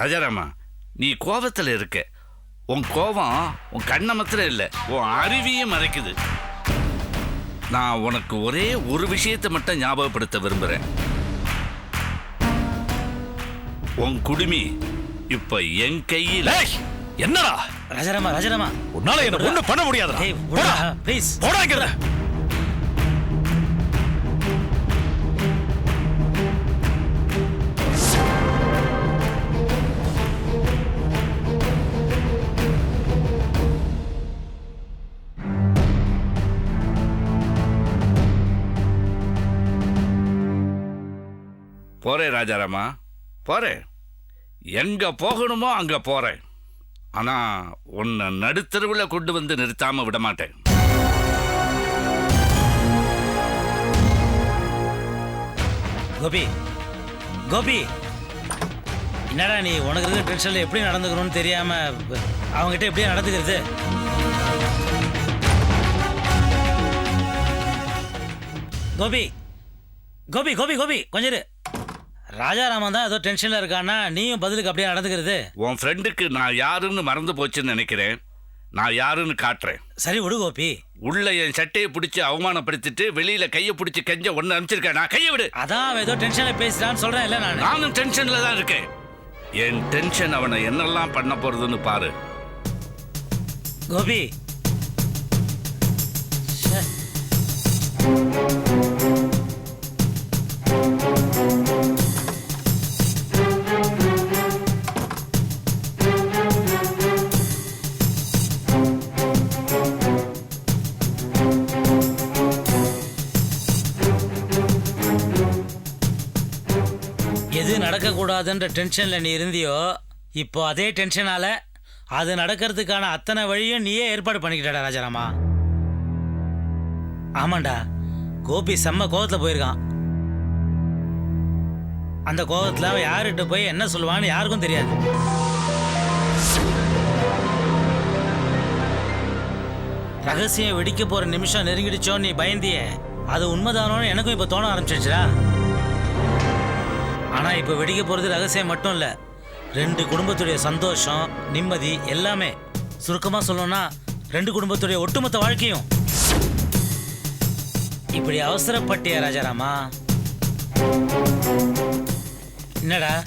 ராஜாராமா நீ கோபத்தில் இருக்க. உன் கோபம் உன் கண்ணை மாத்திரம் இல்லை. உன் அறிவியும் மறைக்குது. நான் உனக்கு ஒரே ஒரு விஷயத்தை மட்டும் ஞாபகப்படுத்த விரும்புகிறேன் உன் குடுமி இப்ப என் கையில் என்னடா? ராஜாராமா ராஜாராமா. உன்னால என்ன ஒண்ணு பண்ண முடியாதுடா. ப்ளீஸ் போடா. போகிறேன் ராஜாராமா போகிறேன் எங்கே போகணுமோ அங்கே போகிறேன் ஆனால் உன்னை நடுத்தருவில் கொண்டு வந்து நிறுத்தாமல் விட மாட்டேன் கோபி கோபி. என்னடா நீ உனக்கு இருக்கிற டென்ஷனில் எப்படி நடந்துக்கணும்னு தெரியாமல் அவங்ககிட்ட எப்படி நடந்துக்கிறது? கோபி கோபி கோபி கோபி கொஞ்சம் ராஜாராமன் தான் ஏதோ டென்ஷனில் இருக்கான்னா நீயும் பதிலுக்கு அப்படியே நடந்துக்கிறது. உன் ஃப்ரெண்டுக்கு நான் யாருன்னு மறந்து போச்சுன்னு நினைக்கிறேன். நான் யாருன்னு காட்டுறேன். சரி விடு கோபி. உள்ள என் சட்டையை பிடிச்சி அவமானப்படுத்திட்டு வெளியில கையை பிடிச்சி கெஞ்ச ஒன்னு அனுப்பிச்சிருக்கேன். நான் கையை விடு. அதான் அவன் ஏதோ டென்ஷனில் பேசுறான்னு சொல்றேன் இல்லை நான்? நானும் டென்ஷன்ல தான் இருக்கேன். என் டென்ஷன் அவனை என்னெல்லாம் பண்ண போறதுன்னு பாரு. கோபி. ச்சே. நடக்கக்கூடாதுன்ற டென்ஷனில் நீ இருந்தியோ இப்போ அதே டென்ஷனால் அது நடக்கிறதுக்கான அத்தனை வழியும் நீயே ஏற்பாடு பண்ணிக்கிட்டடா ராஜாராமா. ஆமாண்டா கோபி செம்ம கோவத்தில் போயிருக்கான். அந்த கோபத்தில் அவன் யார்கிட்ட போய் என்ன சொல்லுவான்னு யாருக்கும் தெரியாது. ரகசியம் வெடிக்க போகிற நிமிஷம் நெருங்கிடுச்சோன்னு நீ பயந்தியே அது உண்மைதானோன்னு எனக்கும் இப்போ தோண ஆரம்பிச்சிடுச்சுடா. ஆனா இப்ப வெடிக்க போறது ரகசியம் மட்டும் இல்ல. ரெண்டு குடும்பத்துடைய சந்தோஷம் நிம்மதி எல்லாமே. சுருக்கமா சொல்லணும்னா ரெண்டு குடும்பத்துடைய ஒட்டுமொத்த வாழ்க்கையும். இப்படி அவசரப்பட்டியா ராஜாராமா? என்னடா?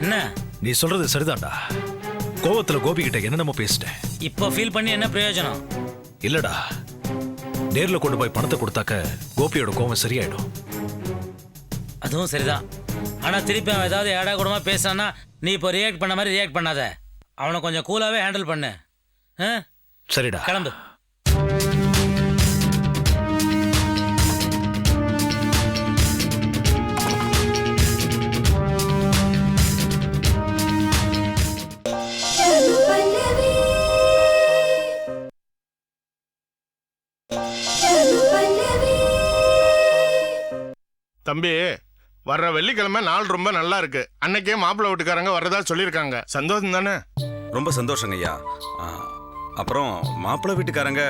என்ன? நீ சொல்றது சரிதான்டா. கோவத்துல கோபி கிட்ட என்னென்னமோ பேசிட்டேன். இப்போ ஃபீல் பண்ணி என்ன பிரயோஜனம்? இல்லடா. நேர்ல கொண்டு போய் பணத்தை கொடுத்தாக்க கோபியோட கோவம் சரியாயிடும். அதுவும் சரிதான். ஆனா திருப்பி அவன் ஏதாவது ஏடா கூடமா பேசுறான்னா நீ இப்போ ரியாக்ட் பண்ண மாதிரி ரியாக்ட் பண்ணாத. அவனை கொஞ்சம் கூலாவே ஹேண்டில் பண்ணு. ஆ? சரிடா. கிளம்பு. தம்பி வர்ற வெள்ளிக்கிழமை நாள் ரொம்ப நல்லா இருக்கு. அன்னைக்கே மாப்பிள்ளை வீட்டுக்காரங்க வர்றதா சொல்லியிருக்காங்க. சந்தோஷம் தானே? ரொம்ப சந்தோஷங்க ஐயா. அப்புறம் மாப்பிள்ளை வீட்டுக்காரங்க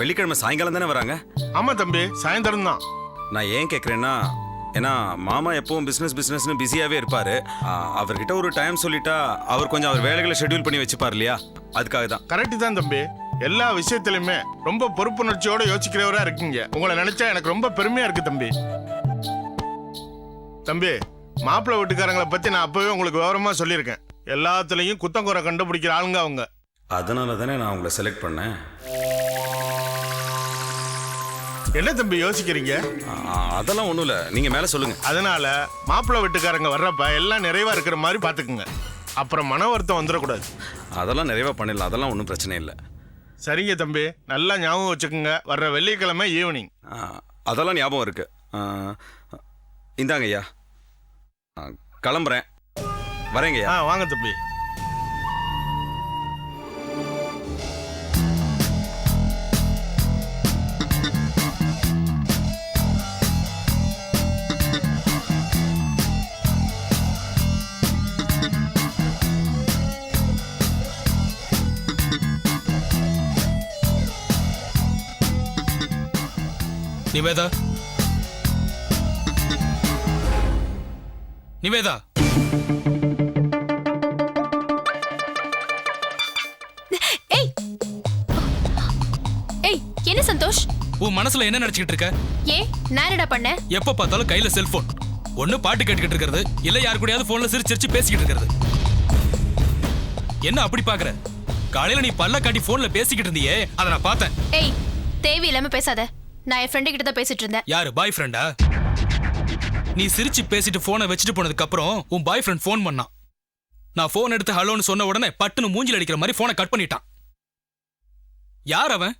வெள்ளிக்கிழமை சாயங்காலம் தானே வராங்க? ஆமா தம்பி சாயந்தரம் தான். நான் ஏன் கேட்குறேன்னா ஏன்னா மாமா எப்பவும் பிஸ்னஸ் பிஸ்னஸ்னு பிஸியாகவே இருப்பார். அவர்கிட்ட ஒரு டைம் சொல்லிட்டா அவர் கொஞ்சம் அவர் வேலைகளை ஷெட்யூல் பண்ணி வச்சுப்பார் இல்லையா? அதுக்காக தான். கரெக்ட் தான் தம்பி. எல்லா விஷயத்திலுமே ரொம்ப பொறுப்புணர்ச்சியோட யோசிக்கிறவரா இருக்கீங்க. உங்களை நினைச்சா எனக்கு ரொம்ப பெருமையா இருக்கு தம்பி. தம்பி மாப்பிள்ளை வீட்டுக்காரங்களை பத்தி நான் அப்பவே உங்களுக்கு விவரமா சொல்லியிருக்கேன். எல்லாத்துலயும் குத்தம் குறை கண்டுபிடிக்கிற ஆளுங்க அவங்க. அதனால தானே நான் உங்களை செலக்ட் பண்ணேன். என்ன தம்பி யோசிக்கிறீங்க? அதெல்லாம் ஒன்றும் இல்லை. நீங்கள் மேலே சொல்லுங்கள் அதனால மாப்பிள்ளை வீட்டுக்காரங்க வர்றப்ப எல்லாம் நிறைவா இருக்கிற மாதிரி பாத்துக்குங்க. அப்புறம் மன வருத்தம் வந்துடக்கூடாது. அதெல்லாம் நிறைவாக பண்ணிடலாம். அதெல்லாம் ஒன்றும் பிரச்சனை இல்லை. சரிங்க தம்பி. நல்லா ஞாபகம் வச்சுக்கோங்க. வர்ற வெள்ளிக்கிழமை ஈவினிங் அதெல்லாம் ஞாபகம் இருக்கு. ஆ, இந்தாங்க ஐயா கிளம்புறேன். வரேங்க ஆ வாங்க தம்பி. நிவேதா நிவேதா. ஏய். ஏய் என்ன சந்தோஷ்? உன் மனசுல என்ன நினைச்சிட்டு இருக்க? ஏ நான் என்னடா பண்ண? எப்ப பார்த்தாலும் கையில செல்போன் ஒண்ணு பாட்டு கேட்டுக்கிட்டு இருக்கிறது இல்ல யாரு கூடயாவது போன்ல சிரிச்சிரிச்சு பேசிக்கிட்டு இருக்கிறது. என்ன அப்படி பாக்குற காலையில நீ பல்ல காட்டி போன்ல பேசிக்கிட்டு இருந்தியே அத நான் பார்த்தேன். ஏய் தேவையில்லாம பேசாத. நான் என் ஃப்ரெண்டு கிட்ட தான் பேசிட்டு இருந்தேன். யாரு பாய் ஃப்ரெண்டா நீ சிரிச்சு பேசிட்டு போனை வச்சுட்டு போனதுக்கு அப்புறம் உன் பாய் ஃப்ரெண்ட் ஃபோன் பண்ணான் நான் ஃபோன் எடுத்து ஹலோன்னு சொன்ன உடனே பட்டுன்னு மூஞ்சில் அடிக்கிற மாதிரி போனை கட் பண்ணிட்டான். யார் அவன்?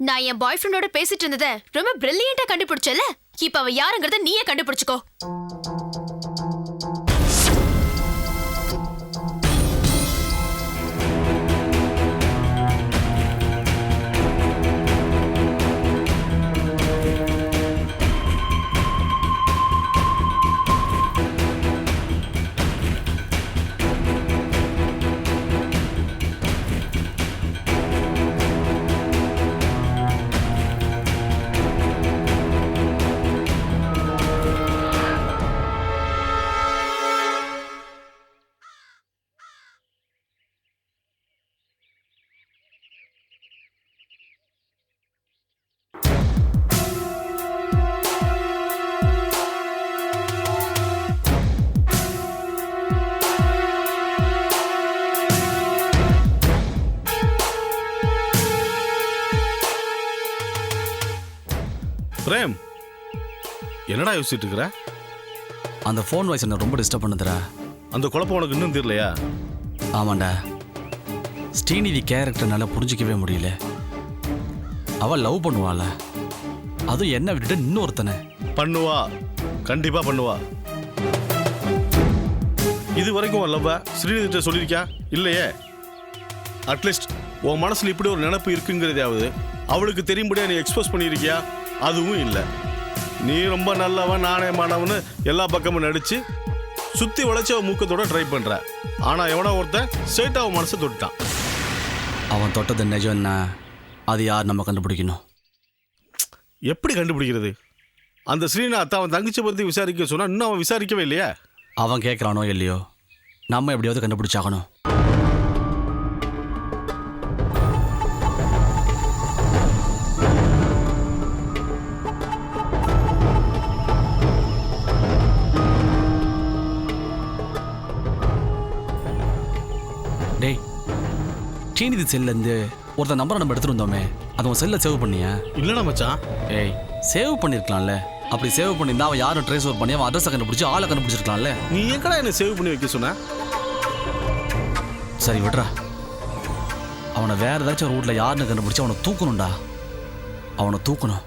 நான் என் பாய் ஃப்ரெண்டோட பேசிட்டு இருந்ததை ரொம்ப பிரில்லியண்டா கண்டுபிடிச்சல இப்ப அவன் யாருங்கறத நீயே கண்டுபிடிச்சுக்கோ. என்னடா யோசிச்சுட்டு இருக்கிற அந்த ஃபோன் வாய்ஸ் என்ன ரொம்ப டிஸ்டர்ப் பண்ணுதுடா. அந்த குழப்பம் உனக்கு இன்னும் தெரியலையா ஆமாண்டா. ஸ்ரீநிதி கேரக்டர் நல்லா புரிஞ்சிக்கவே முடியல. அவள் லவ் பண்ணுவாள. அதுவும் என்ன விட்டுட்டு இன்னொருத்தனை. பண்ணுவா. கண்டிப்பா பண்ணுவா. இது வரைக்கும் லவ்வ ஸ்ரீநிதிட்ட சொல்லியிருக்கியா? இல்லையே. அட்லீஸ்ட் உன் மனசுல இப்படி ஒரு நினப்பு இருக்குங்கிறதையாவது அவளுக்கு தெரியும்படியா நீ எக்ஸ்போஸ் பண்ணியிருக்கியா? அதுவும் இல்லை. நீ ரொம்ப நல்லவன் நானே மாணவன்னு எல்லா பக்கமும் நடிச்சு சுத்தி அவன் மூக்கத்தோட ட்ரை பண்ற. ஆனா எவனோ ஒருத்தன் ஸ்ட்ரெயிட்டா அவன் மனசை தொட்டுட்டான். அவன் தொட்டது நிஜம்னா அது யார் நம்ம கண்டுபிடிக்கணும்? எப்படி கண்டுபிடிக்கிறது? அந்த ஸ்ரீநாத் அவன் தங்கச்சி பத்தி விசாரிக்க சொன்னா இன்னும் அவன் விசாரிக்கவே இல்லையா? அவன் கேட்குறானோ இல்லையோ? நம்ம எப்படியாவது கண்டுபிடிச்சாகணும். ஸ்ரீநிதி செல்லேருந்து ஒருத்தன் நம்பரை நம்ம எடுத்துட்டு வந்தோமே அது உன் செல்லை சேவ் பண்ணியா? இல்லடா மச்சான். ஏய் சேவ் பண்ணியிருக்கலாம்ல. அப்படி சேவ் பண்ணியிருந்தா அவன் யாரும் ட்ரேஸ் ஓவர் பண்ணி அவன் அட்ரஸை கண்டுபிடிச்சி ஆளை கண்டுபிடிச்சிருக்கலாம்ல. நீ எங்கடா என்ன சேவ் பண்ணி வைக்க சொன்ன? சரி விட்றா. அவனை வேற ஏதாச்சும் ரூட்ல யாருன்னு கண்டுபிடிச்சு அவனை தூக்கணும்டா. அவனை தூக்கணும்.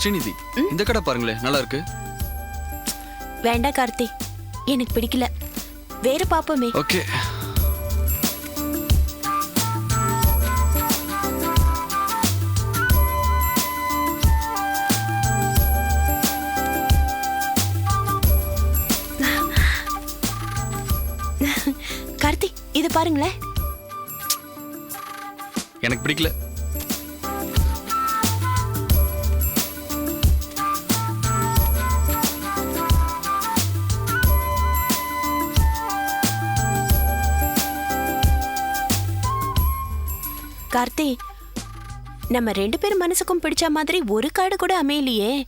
ஸ்ரீநிதி இந்த கடை பாருங்களேன் நல்லா இருக்கு வேண்டாம் கார்த்தி எனக்கு பிடிக்கல. வேற பாப்போமே ஓகே. கார்த்தி இது பாருங்களேன். எனக்கு பிடிக்கல. கார்த்தி நம்ம ரெண்டு பேரும் மனசுக்கும் பிடிச்ச மாதிரி ஒரு கார்டு கூட அமையலையே.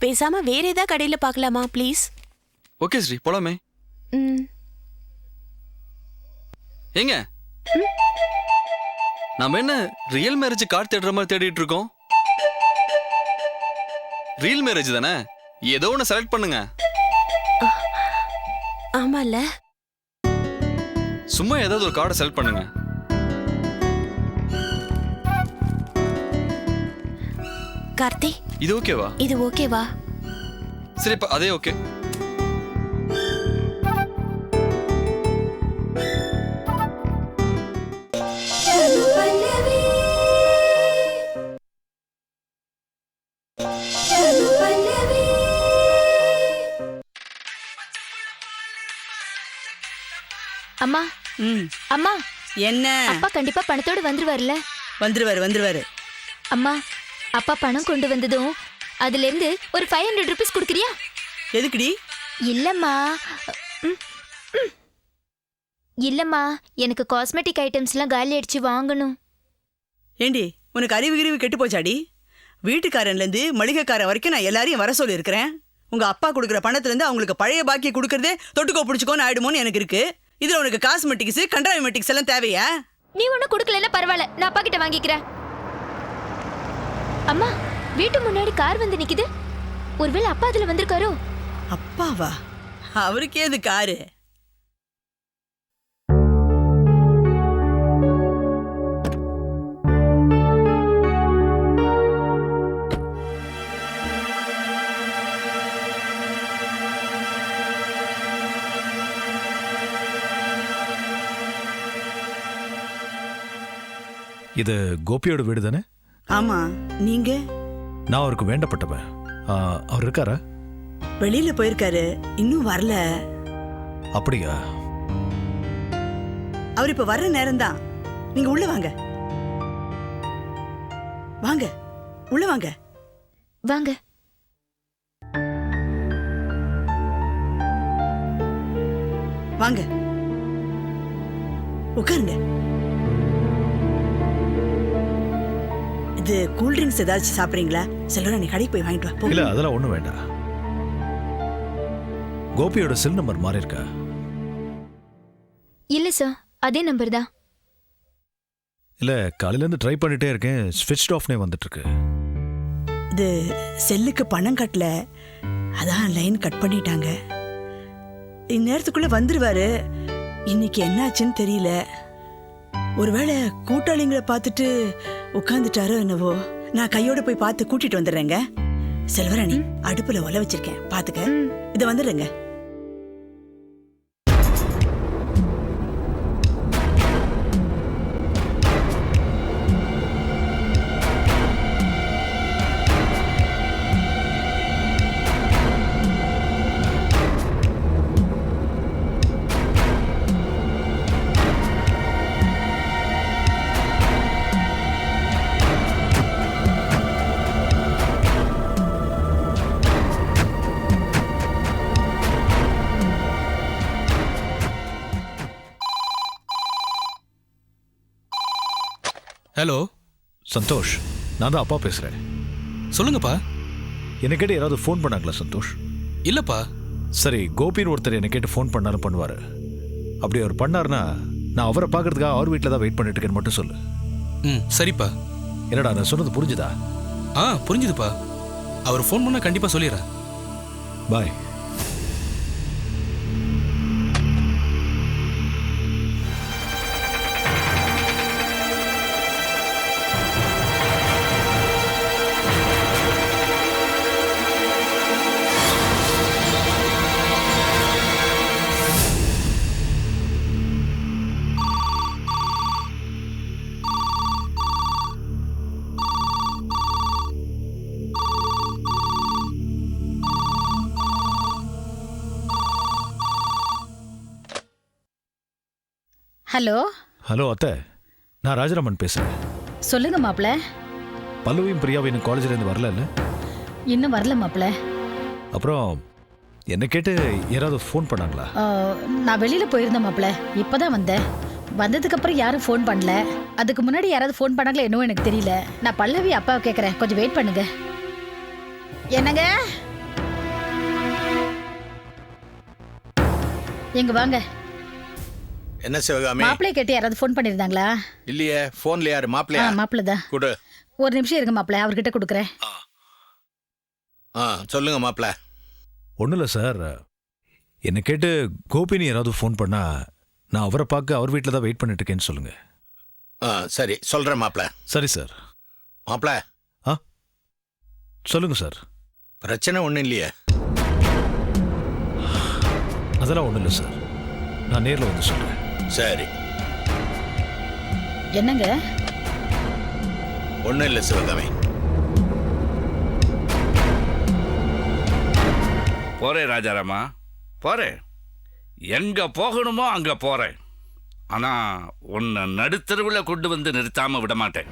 பேசாம வேற ஏதாவது கடையில பார்க்கலாமா ப்ளீஸ் ஓகே ஸ்ரீ. போலாமே. ம். ஏங்க? நம்ம என்ன ரியல் மேரேஜ் கார்டு தேடுற மாதிரி தேடிட்டு இருக்கோம்? ரியல் மேரேஜ் தானே? ஏதோ ஒன்று செலக்ட் பண்ணுங்க. ஆமால சும்மா ஏதாவது ஒரு கார்டை செலக்ட் பண்ணுங்க. கார்த்தி? இது ஓகேவா இது ஓகேவா சரி இப்ப அதே ஓகே அம்மா. ம். அம்மா. என்ன? அப்பா கண்டிப்பா பணத்தோட வந்துருவார்ல வந்துருவாரு வந்துருவாரு. அம்மா அப்பா பணம் கொண்டு வந்ததும் அதுல இருந்து ஒரு ஃபைவ் ஹண்ட்ரட் ருபீஸ் கொடுக்குறியா? எதுக்குடி? இல்லம்மா. ம், ம். இல்லம்மா எனக்கு காஸ்மெட்டிக் ஐட்டம்ஸ்லாம் காலி அடிச்சு வாங்கணும். ஏண்டி உனக்கு அறிவு கிரிவு கெட்டு போச்சாடி? வீட்டுக்காரன்லேருந்து மளிகைக்காரன் வரைக்கும் நான் எல்லாரையும் வர சொல்லியிருக்கிறேன். உங்க அப்பா கொடுக்குற பணத்துலேருந்து அவங்களுக்கு பழைய பாக்கியை கொடுக்கறதே தொட்டுக்கோ பிடிச்சிக்கோன்னு ஆயிடுமோன்னு எனக்கு இருக்கு. இதுல உனக்கு காஸ்மெட்டிக்ஸ் கண்ட்ராய்மெட்டிக்ஸ் எல்லாம் தேவையா? நீ ஒன்றும் கொடுக்கலன்னா பரவாயில்ல நான் அப்பா கிட்ட வாங்கிக்கிறேன். அம்மா வீட்டு முன்னாடி கார் வந்து நிக்குது. ஒருவேளை அப்பா அதுல வந்திருக்காரோ? அப்பாவா? அவருக்கு ஏது காரு? இது கோபியோட வீடு தானே? ஆமா நீங்க? நான் அவருக்கு வேண்டப்பட்டவன். ஆ, அவர் இருக்காரா? வெளியில போயிருக்காரு இன்னும் வரல. அப்படியா? அவர் இப்ப வர்ற நேரம்தான். நீங்க உள்ள வாங்க. வாங்க உள்ள வாங்க. வாங்க. வாங்க. உட்காருங்க. இது கூல் ட்ரிங்க்ஸ் ஏதாச்சும் சாப்பிட்றீங்களா? செல்வரா நீ கடைக்கு போய் வாங்கிட்டு வா. இல்ல அதெல்லாம் ஒண்ணும் வேண்டாம். கோபியோட செல் நம்பர் மாறி இருக்கா இல்ல சார் அதே நம்பர் தான். இல்ல காலையில இருந்து ட்ரை பண்ணிட்டே இருக்கேன். ஸ்விட்ச் ஆஃப்னே வந்துட்டு இருக்கு இது செல்லுக்கு பணம் கட்டல. அதான் லைன் கட் பண்ணிட்டாங்க. இந்நேரத்துக்குள்ள வந்துருவாரு. இன்னைக்கு என்னாச்சுன்னு தெரியல. ஒருவேளை கூட்டாளிங்களை பார்த்துட்டு உட்காந்துட்டாரோ என்னவோ? நான் கையோட போய் பார்த்து கூட்டிட்டு வந்துடுறேங்க. செல்வராணி அடுப்புல ஒல வச்சிருக்கேன். பாத்துக்க இதை வந்துடுறேங்க. ஹலோ? சந்தோஷ் நான் தான் அப்பா பேசுறேன். சொல்லுங்கப்பா. என்ன கேட்டு யாராவது ஃபோன் பண்ணாங்களா சந்தோஷ்? இல்லப்பா. சரி கோபின்னு ஒருத்தர் என்ன கேட்டு ஃபோன் பண்ணாலும் பண்ணுவாரு. அப்படி அவர் பண்ணாருன்னா நான் அவரை பார்க்கறதுக்காக அவர் வீட்டில் தான் வெயிட் பண்ணிட்டு இருக்கேன்னு மட்டும் சொல்லு. ம் சரிப்பா. என்னடா நான் சொன்னது புரிஞ்சுதா? ஆ புரிஞ்சுதுப்பா. அவர் ஃபோன் பண்ணா கண்டிப்பா சொல்லிடுறேன். Bye hello? ஹலோ அத்தை. நான் ராஜராமன் பேசுறேன். சொல்லுங்க மாப்ள பல்லவியும் பிரியாவும் இன்னும் காலேஜ்ல இருந்து வரல இன்னும் வரல மாப்ள அப்புறம் என்ன கேட்டு யாராவது ஃபோன் பண்ணாங்களா? நான் வெளியில போயிருந்தேன் மாப்ள இப்பதான் வந்தேன். வந்ததுக்கு அப்புறம் யாரும் ஃபோன் பண்ணல. அதுக்கு முன்னாடி யாராவது ஃபோன் பண்ணாங்களா என்னவோ எனக்கு தெரியல. நான் பல்லவி அப்பாவை கேட்கறேன் கொஞ்சம் வெயிட் பண்ணுங்க. என்னங்க? எங்க வாங்க. என்ன சிவகாமி? மாப்பிள்ளைய கேட்டு யாராவது ஃபோன் பண்ணியிருந்தாங்களா இல்லையே போன்ல யாரு? மாப்பிள்ளையா? மாப்பிள்ள தான் கொடு. ஒரு நிமிஷம் இருங்க மாப்பிள்ள அவர்கிட்ட கொடுக்குறேன். ஆ. சொல்லுங்க மாப்பிள்ள. ஒன்றும் இல்லை சார். என்னை கேட்டு கோபினி யாராவது ஃபோன் பண்ணா நான் அவரை பார்க்க அவர் வீட்டில் தான் வெயிட் பண்ணிட்டு இருக்கேன்னு சொல்லுங்க. ஆ சரி சொல்றேன் மாப்பிள்ள. சரி சார். மாப்பிள்ள? ஆ சொல்லுங்க சார். பிரச்சனை ஒன்றும் இல்லையே. அதெல்லாம் ஒன்றும் இல்லை சார். நான் நேரில் வந்து சொல்கிறேன் சரி. என்னங்க? ஒன்றும் இல்லை சிவகாமி. போறேன் ராஜாராமா. போறேன் எங்க போகணுமோ அங்க போறேன் ஆனா உன்னை நடுத்தருவுல கொண்டு வந்து நிறுத்தாம விட மாட்டேன்